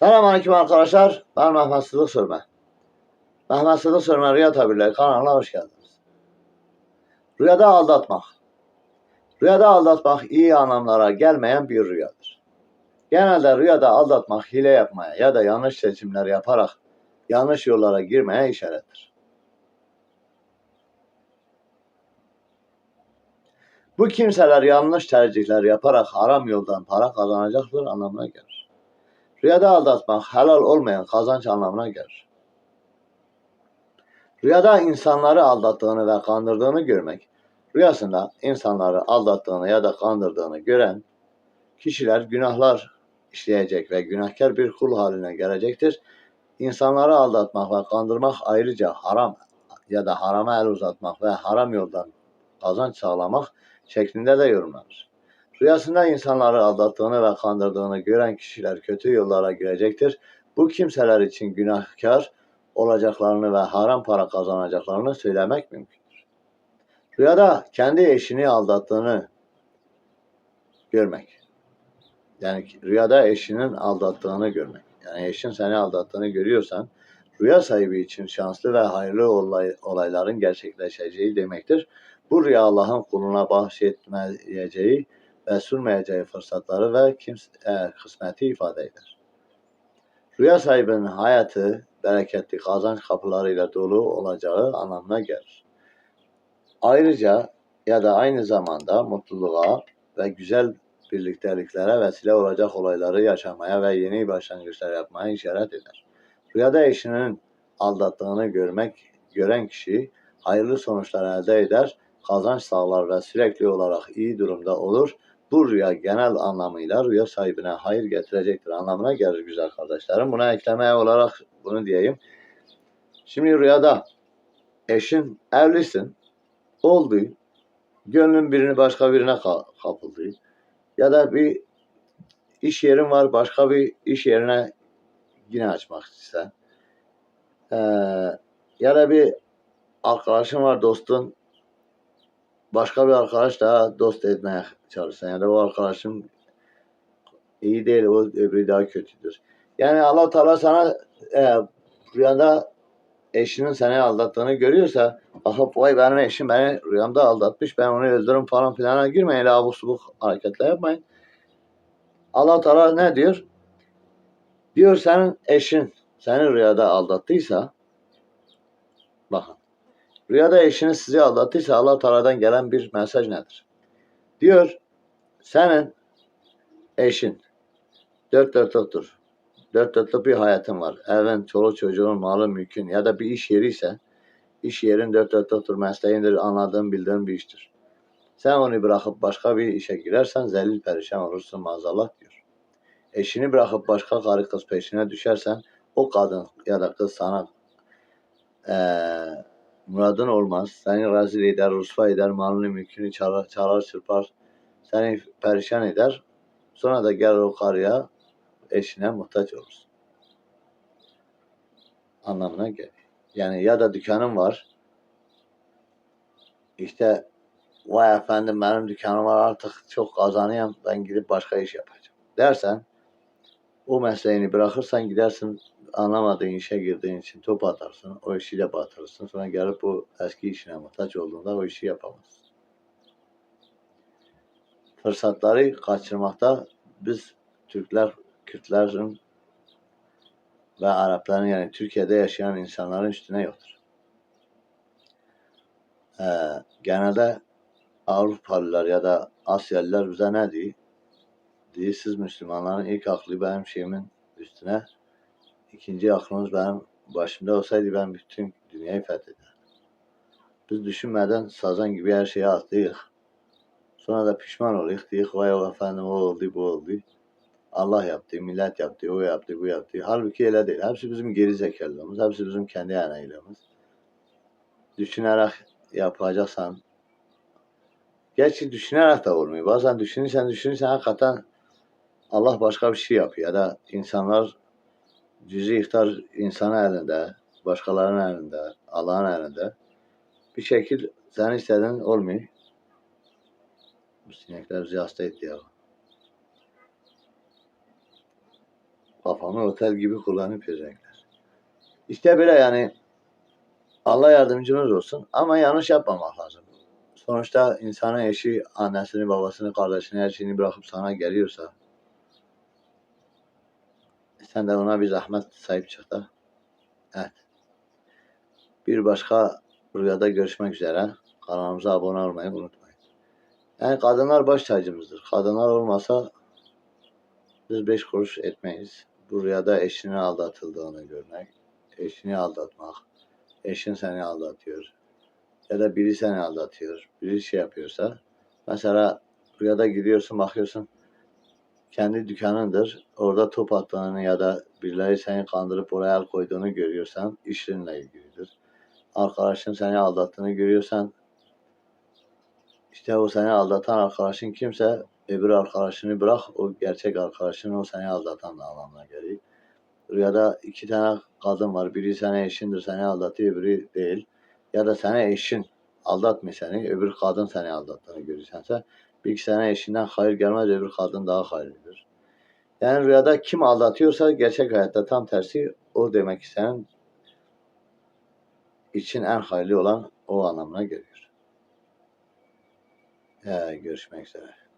Selamünaleyküm arkadaşlar. Ben Mehmet Sıdık Sürme. Mehmet Sıdık Sürme Rüya Tabirleri kanalına hoş geldiniz. Rüyada aldatmak. Rüyada aldatmak iyi anlamlara gelmeyen bir rüyadır. Genelde rüyada aldatmak hile yapmaya ya da yanlış seçimler yaparak yanlış yollara girmeye işarettir. Bu kimseler yanlış tercihler yaparak haram yoldan para kazanacaktır anlamına gelir. Rüyada aldatmak helal olmayan kazanç anlamına gelir. Rüyada insanları aldattığını ve kandırdığını görmek, rüyasında insanları aldattığını ya da kandırdığını gören kişiler günahlar işleyecek ve günahkar bir kul haline gelecektir. İnsanları aldatmak ve kandırmak ayrıca haram ya da harama el uzatmak ve haram yoldan kazanç sağlamak şeklinde de yorumlanır. Rüyasında insanları aldattığını ve kandırdığını gören kişiler kötü yollara girecektir. Bu kimseler için günahkar olacaklarını ve haram para kazanacaklarını söylemek mümkündür. Rüyada kendi eşini aldattığını görmek. Yani rüyada eşinin aldattığını görmek. Yani eşin seni aldattığını görüyorsan rüya sahibi için şanslı ve hayırlı olay, olayların gerçekleşeceği demektir. Bu rüya Allah'ın kuluna bahşetmeyeceği ve sunmayacağı fırsatları ve kimse, e, kısmeti ifade eder. Rüya sahibinin hayatı bereketli kazanç kapılarıyla dolu olacağı anlamına gelir. Ayrıca ya da aynı zamanda mutluluğa ve güzel birlikteliklere vesile olacak olayları yaşamaya ve yeni başlangıçlar yapmaya işaret eder. Rüyada eşinin aldattığını görmek, gören kişi hayırlı sonuçlar elde eder, kazanç sağlar ve sürekli olarak iyi durumda olur. Bu rüya genel anlamıyla rüya sahibine hayır getirecektir anlamına gelir güzel kardeşlerim. Buna ekleme olarak bunu diyeyim. Şimdi rüyada eşin evlisin, oldu, gönlün birini başka birine ka- kapıldı. Ya da bir iş yerin var, başka bir iş yerine yine açmak ister. Ee, ya da bir arkadaşın var, dostun, başka bir arkadaş daha dost etmeye çalışsan ya da o arkadaşın iyi değil, o öbürü daha kötüdür. Yani Allah Teala sana e, rüyanda eşinin seni aldattığını görüyorsa bakıp vay benim eşim beni rüyamda aldatmış ben onu öldürürüm falan filana girmeyin abuk subuk hareketler yapmayın. Allah Teala ne diyor? Diyor senin eşin seni rüyada aldattıysa bakın rüyada eşiniz sizi aldattıysa Allah Teala'dan gelen bir mesaj nedir? Diyor senin eşin dört dörtlüktür. Dört dörtlük bir hayatın var. Evin, çoluk çocuğun, malı, mülkün ya da bir iş yeri ise iş yerin dört dörtlüktür, mesleğindir, anladığın, bildiğin bir iştir. Sen onu bırakıp başka bir işe girersen zelil perişan olursun maazallah diyor. Eşini bırakıp başka karı kız peşine düşersen o kadın ya da kız sana eee muradın olmaz. Seni rezil eder, rusva eder, malını mülkünü çalar, çalar çırpar. Seni perişan eder. Sonra da gel o karıya eşine muhtaç olursun. Anlamına geliyor. Yani ya da dükkanın var. İşte vay efendim benim dükkanım var artık çok kazanıyorum ben gidip başka iş yapacağım dersen o mesleğini bırakırsan gidersin anlamadığın işe girdiğin için top atarsın. O işi de batırırsın. Sonra gelip o eski işine muhtaç olduğunda o işi yapamazsın. Fırsatları kaçırmakta biz Türkler, Kürtlerin ve Arapların yani Türkiye'de yaşayan insanların üstüne yoktur. Ee, genelde Avrupalılar ya da Asyalılar bize ne diyor? Diyor siz Müslümanların ilk aklı benim şeyimin üstüne İkinci aklımız benim başımda olsaydı ben bütün dünyayı fethederdim. Biz düşünmeden sazan gibi her şeye atlıyız. Sonra da pişman oluyoruz. Diyoruz vay o efendim o oldu bu oldu. Allah yaptı, millet yaptı, o yaptı, bu yaptı. Halbuki öyle değil. Hepsi bizim geri zekalılığımız. Hepsi bizim kendi enayilerimiz. Düşünerek yapacaksan Gerçi düşünerek de olmuyor. Bazen düşünürsen düşünürsen hakikaten Allah başka bir şey yapıyor. Ya da insanlar cüzi ihtar insanın elinde, başkalarının elinde, Allah'ın elinde. Bir şekil sen istediğin olmuyor. Bu sinekler bizi hasta etti ya. kafamı otel gibi kullanıp yiyecekler. İşte böyle yani Allah yardımcımız olsun ama yanlış yapmamak lazım. Sonuçta insanın eşi annesini, babasını, kardeşini, her şeyini bırakıp sana geliyorsa sen de ona bir zahmet sahip çık da. Evet. Bir başka rüyada görüşmek üzere. Kanalımıza abone olmayı unutmayın. Yani kadınlar baş tacımızdır. Kadınlar olmasa biz beş kuruş etmeyiz. Bu rüyada eşini aldatıldığını görmek, eşini aldatmak, eşin seni aldatıyor ya da biri seni aldatıyor, biri şey yapıyorsa mesela rüyada gidiyorsun bakıyorsun kendi dükkanındır. Orada top attığını ya da birileri seni kandırıp oraya el koyduğunu görüyorsan işinle ilgilidir. Arkadaşın seni aldattığını görüyorsan işte o seni aldatan arkadaşın kimse öbür arkadaşını bırak o gerçek arkadaşın o seni aldatan da anlamına geliyor. Rüyada iki tane kadın var. Biri seni eşindir seni aldatıyor öbürü değil. Ya da seni eşin aldatmıyor seni öbür kadın seni aldattığını görürsense sene eşinden hayır gelmez öbür kadın daha hayırlıdır. Yani rüyada kim aldatıyorsa gerçek hayatta tam tersi o demek ki senin için en hayırlı olan o anlamına geliyor. Ee, görüşmek üzere.